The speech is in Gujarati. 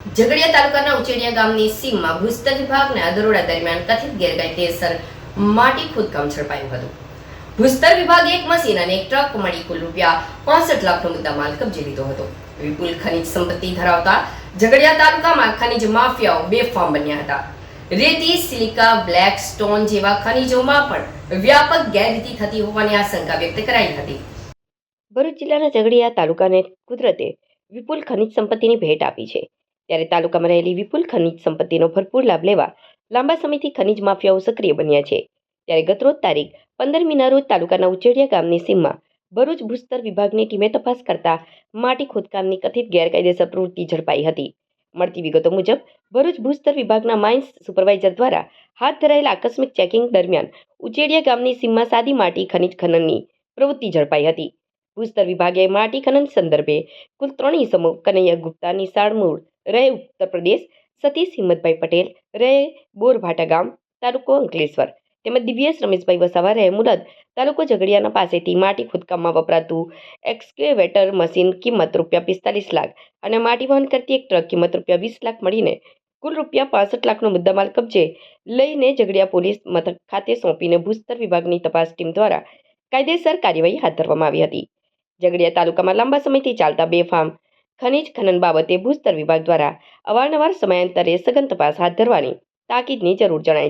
ઝઘડિયા તાલુકાના ઉચેડિયા ગામની સીમમાં ભૂસ્તર વિભાગના દરોડા દરમિયાન કથિત ગેરકાયદેસર માટી ખોદકામ ઝડપાયું હતું. ભૂસ્તર વિભાગે એક મશીન અને એક ટ્રક મળી કુલ રૂપિયા પાંસઠ લાખનો મુદ્દામાલ કબજે લીધો હતો. વિપુલ ખનિજ સંપત્તિ ધરાવતા ઝઘડિયા તાલુકામાં ખનિજ માફિયાઓ બેફામ બન્યા હતા. રેતી, સિલિકા, બ્લેક સ્ટોન જેવા ખનિજોમાં પણ વ્યાપક ગેરરીતિ થતી હોવાની આશંકા વ્યક્ત કરાઈ હતી. ભરૂચ જિલ્લાના ઝઘડિયા તાલુકાને કુદરતે વિપુલ ખનિજ સંપત્તિની ભેટ આપી છે. ત્યારે તાલુકામાં રહેલી વિપુલ ખનિજ સંપત્તિનો ભરપૂર લાભ લેવા લાંબા સમયથી ખનિજ માફિયાઓ સક્રિય બન્યા છે. ત્યારે ગતરોજ તારીખ પંદરમીના રોજ તાલુકાના ઉચેડિયા ગામની સીમમાં ભરૂચ ભૂસ્તર વિભાગની ટીમે તપાસ કરતા માટી ખોદકામની કથિત ગેરકાયદેસર પ્રવૃત્તિ ઝડપાઈ હતી. મળતી વિગતો મુજબ, ભરૂચ ભૂસ્તર વિભાગના માઇન્સ સુપરવાઇઝર દ્વારા હાથ ધરાયેલા આકસ્મિક ચેકિંગ દરમિયાન ઉચેડિયા ગામની સીમમાં સાદી માટી ખનિજ ખનનની પ્રવૃત્તિ ઝડપાઈ હતી. ભૂસ્તર વિભાગે માટી ખનન સંદર્ભે કુલ ત્રણ ઇસમો કનૈયા ગુપ્તા નિશાળ મૂળ રહે ઉત્તર પ્રદેશ, સતીશ હિંમતભાઈ પટેલ રહે બોરભાટા ગામ, તાલુકો અંકલેશ્વર. તેમજ દિવ્યેશ રમેશભાઈ વસાવા રહે મુરદ તાલુકો ઝઘડિયાના પાસેથી માટી ખોદકામમાં વપરાતું એક્સકેવેટર મશીન કિંમત રૂપિયા પિસ્તાલીસ લાખ અને માટી વહન કરતી એક ટ્રક કિંમત રૂપિયા વીસ લાખ મળીને કુલ રૂપિયા પાસઠ લાખનો મુદ્દામાલ કબજે લઈને ઝઘડિયા પોલીસ મથક ખાતે સોંપીને ભૂસ્તર વિભાગની તપાસ ટીમ દ્વારા કાયદેસર કાર્યવાહી હાથ ધરવામાં આવી હતી. ઝઘડિયા તાલુકામાં લાંબા સમયથી ચાલતા બેફામ ખનિજ ખનન બાબતે ભૂસ્તર વિભાગ દ્વારા અવારનવાર સમયાંતરે સઘન તપાસ હાથ ધરવાની તાકીદની જરૂર જણાય